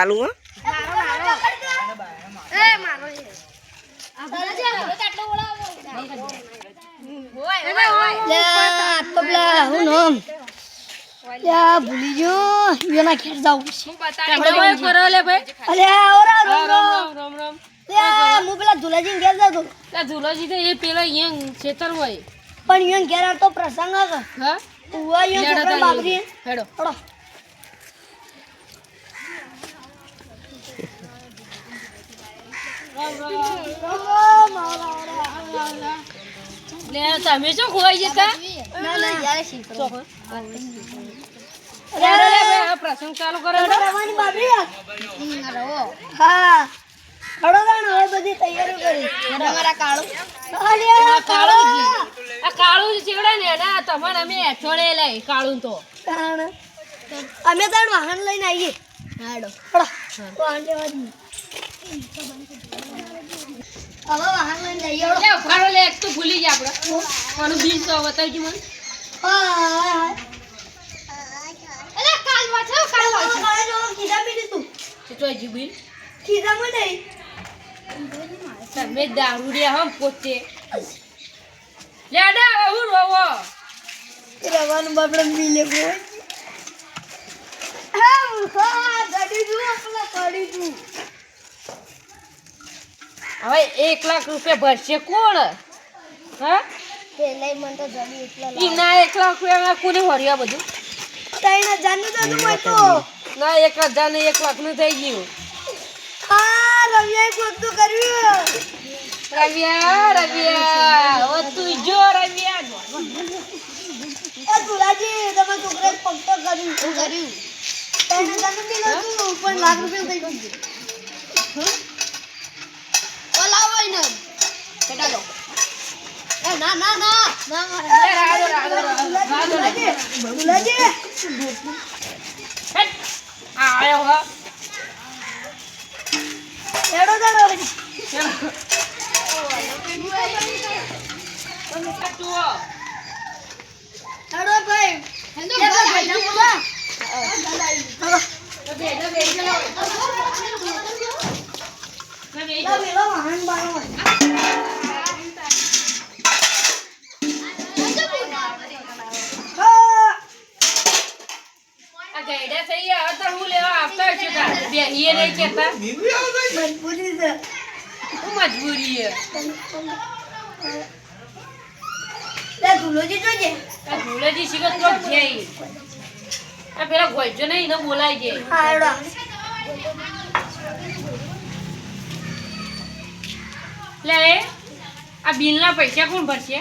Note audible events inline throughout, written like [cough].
ચાલુ હો. તો પેલા ભૂલી ગયો. એના ઘેર જવું છે. અલ્યા, ઓરા, રામ, રામ. લ્યા, હું પેલા ધુલાજીને ઘેર જતો પણ ઈયોને ઘેર આવતો પ્રસંગ હતો. ઉવા ઈયોને છોકરાને બાપરીએ. હેડો. તમે શું ખોવાઈ જતા ના, ના. પ્રસંગ ચાલુ કરો આ. હા. હેડો તાણ, હવે બધી તૈયારી કરી. અલ્યા, કાળો. આ કાળું ચીવડે ને એના તમારે અમે એઠોડે લઈ કાળું તો. અમે તાણ વાહન લઈને આવીએ. હેડો. વાહન લેવા. હવે વાહન લઈને જઈએ. લે ઉભારો લે એક તો ભૂલી ગયા આપણે કોનું બિલ તો બતાવજો મને હા, હા, હા. કાલે જો કીધા પી લીધું. તો હજી બિલ કીધામાં નહીં. તમે દારૂ હમ પોતે લે ડા હું રોવો રવાનું બાપડે મિલે હા ગાડી જુઓ પેલા ગાડી જુઓ હવે એક લાખ રૂપિયા ભરશે કોણ? હા? પેલા મને તો એટલા ઈના એક લાખ રૂપિયા કોને ભર્યા બધું? ત્રણ હજારનું થતું હોય તો ના એક હજાર ને એક લાખનું થઈ ગયું. હા રવિયાએ ગોતું કર્યું. રવિયા રવિયા હવે તું જો રવિયા. એ તુલાજી તમે છોકરાએ પગ તો કર્યું કર્યું? ત્રણ હજારનું બિલ હતું પણ લાખ રૂપિયા થઈ ગયું ઓલા ને લો એ ના ના ના ના રાડો, રાડો, રાડો, હેટ. આ આયો હા એડો દાડો જુઓ. એડો આ ગયડા થઈ ગયા. તો હું લેવા આવતા હશું તાર. બેહીએ નહીં કહેતા. મજબૂરી છે. શું મજબૂરી છે? લે ધુલોજી જોજે. આ ધૂળેજી શીખો તો છે આ પેલા ગોઈજો ને એને બોલાય છે. હા લે આ બિલના પૈસા કોણ ભરશે?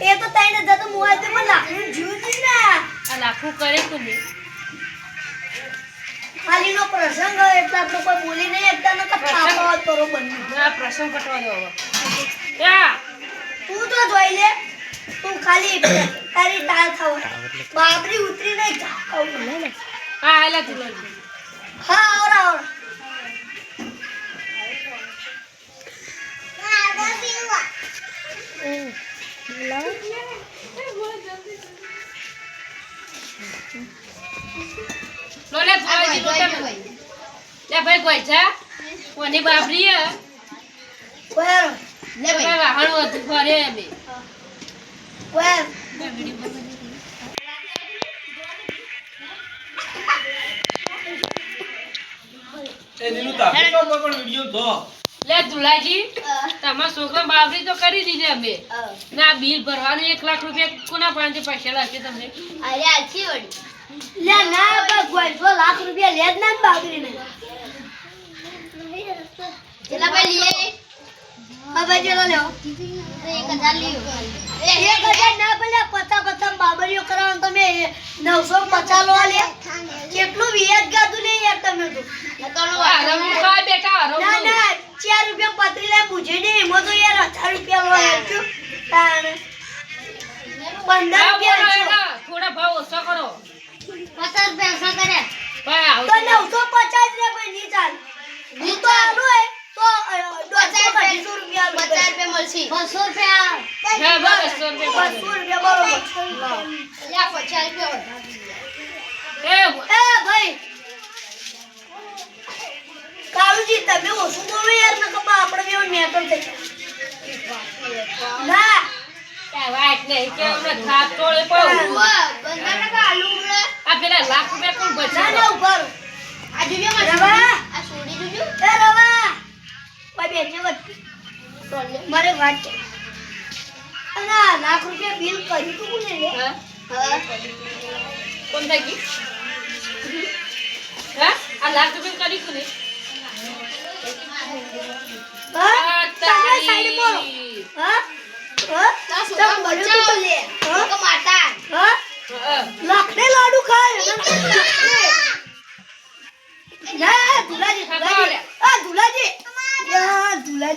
એ તો તાઈને જતો મોબાઈલ મને લાકડું જીવ છે આ લાખું કરે તો ને ખાલી નો પ્રસંગ હોય એટલે આપણે કોઈ બોલી નહીં એકતા નો ખાવા કરો બન્યું આ પ્રસંગ કટવા દો હવે. તું તો જોઈ લે તું ખાલી [coughs] તારી દાળ ખાવ. બાબરી ઉતરી નહીં ખાવ. હા આયલા તું હા આવરા આવરા. લે ભાઈ છે? કોની બાબરી હે વેર તો ભાઈ. વાહણ વધુ લે ધુલાજી તમારા છોકરા બાબરી તો કરી દીધી અમે ના બિલ ભરવાનું એક લાખ રૂપિયા કોના પાસે પૈસા લાગશે તમને? લે ના બા ગોઈસો લાખ રૂપિયા લે જ ના બાબરી ને હા ભાઈ ચલો લેવો એક હજાર ના ભલે પચાસ પચાસ બાબરીઓ કરવાનું તમે. નવસો પચાસ લો લે કેટલું વ્યાજ ગાધું ને યાર તમે તો. ના ના ચાર રૂપિયા પતરી લે પૂછે ને એમાં તો યાર હજાર રૂપિયા લો યાર પંદર રૂપિયા થોડા ભાવ ઓછો કરો. પચાસ પૈસા કરે. ભાઈ તો નવસો પચાસ રે ભાઈ નહીં ચાલ. હું તો આલું નથી 200 રૂપિયા. હા બસ 200 રૂપિયા 200 રૂપિયા બરોબર. લે 50 રૂપિયા એ એ ભાઈ. કાળુજી તમે ઓછું બોલો યાર ન કપા આપણે બેવ નેતર થઈ ના. વાત નહીં કે અમે ખાપ તોડે પણ બંધાને કા આલુ આ પેલા લાખ રૂપિયા કોણ બચા ના ઉપર આ જોજો આ છોડી જોજો. એ રવા. કોઈ બેજે વચ્ચે મારે વાત છે. આ લાખ રૂપિયા બિલ કર્યું તું હા? હા. કોણ થઈ? હા? આ લાખ રૂપિયા કરી કોને? હા? આ તમે સાઈડ બોલો. તારી. હા? હા તમે બોલ્યું તું લે. લાડુ ખાય.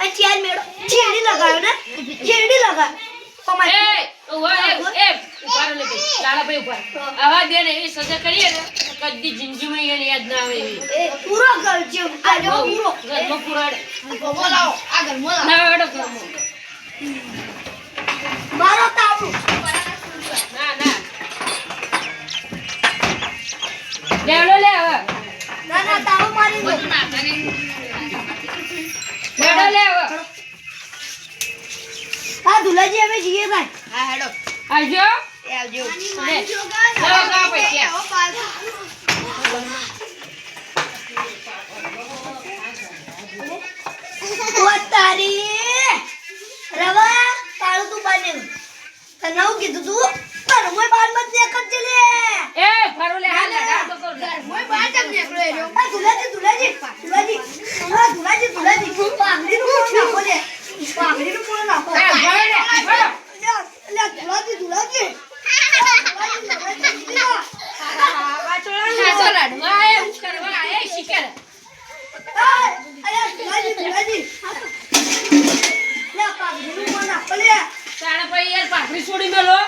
અને ચાર મેળો. ચેડી લગાવ્યો ને? ચેડી લગાવ ઓમાં એ, ઊભા રે, એ, ઊભા રહો ને ભાઈ. ઊભા આવા દે ને એવી સજા કરીએ ને કદી જિંદગીમાં એને યાદ ના આવે એ પૂરો કરજો આજે પૂરો. ઘરમાં પુરાડે. ના, હેડો ઘરમાં. મારો તાવડું ના, ના. લેવડો લે હવે. ના ના તાવ મારી દો લેવડો લે હવે. હા દુલાજી અમે જઈએ ભાઈ આવજો. લે. લાવો, લાવો પૈસા. ઓ તારી રવા તારું તું બાને તને હું કીધું તું તારું મોય બાર મત દેખત લે એ, ફરો લે, હા, લાડા તો કરું લે. આ દુલાજી દુલાજી દુલાજી આ દુલાજી દુલાજી પાઘડીનું કોણ નાખો લે પાઘડીનું કોણ નાખો એ, ફરો લે, ફરો. લે લે દુલાજી દુલાજી દુલાજી, પાઘડી છોડી મેલો.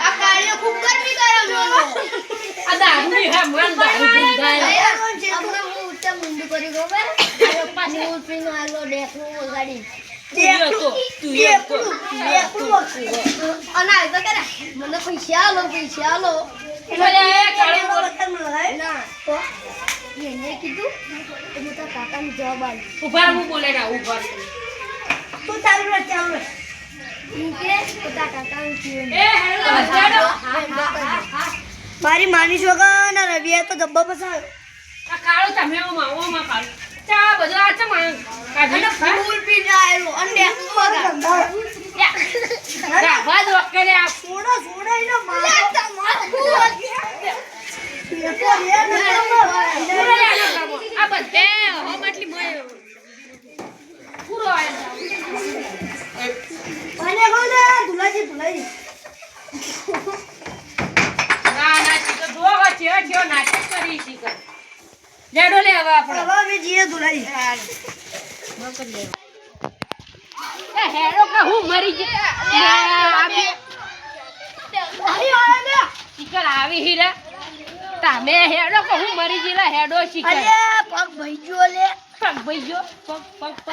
આ કાળીઓ ખૂબ ગરમી કરે આ દારૂની હે, મન દારૂ પીંધાય. મને પૈસા આલો પૈસા આલો. અરે, એ કાળો બોલ. ના. તો? એને કીધું હું તારા કાકાને જવાબ આવ્યો ઊભા હું બોલે ના, ઊભા તું ચાલુ રહે ચાલુ રહે. મારી માની છોકરા ના રવિએ તો ગબ્બા પસાયો આ કાળો તમે ઓમાં, ઓમાં કાળો. ચા બધું આ ચમ આ કાઢી? ફૂલ પી અને જ આ મારો તો આ બધે હમ મોય. પૂરો. મને કહું લે ધુલાજી ધુલાજી ના, ના, શીખર. જુઓ હવે ચેવો ચેવો નાટક કરી શીખર. લેડો લે હવે આપણે. હવે અમે જઈએ ધુલાજી એ હેડો કે હું મરી જ ના, આ બે અહીં ને શીખર આવી હીરા. તમે હેડો કે હું મરી ગઈ લા હેડો શીખર. અરે પગ ભાઈ લે પગ ભઈજો ગયો. પગ, પગ, પગ.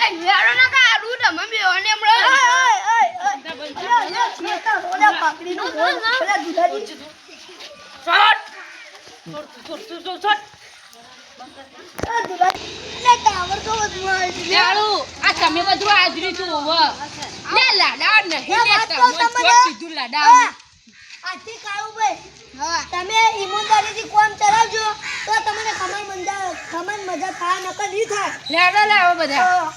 ઓય, ઓય, ઓય. અરે, અરે, ચેતા, ઓલા પાકડીનું બોલ. ઓલા Dhulaji. Shot. Shot, shot, shot, shot, shot. આ ધુલાજી. લે, ટાવર તો વધુ આવે છે. લેડો, આ તમે બધું આદરી તું હોવ. લે લાડા નહીં લે તમે કહું તમને? જો કીધું લાડા હા. કાળુભાઈ, તમે ઈમાનદારીથી કોમ ચલાવજો તો તમને ખમણ મજા ખમણ મજા થાય નકર નહીં થાય લેડો લેવો બધા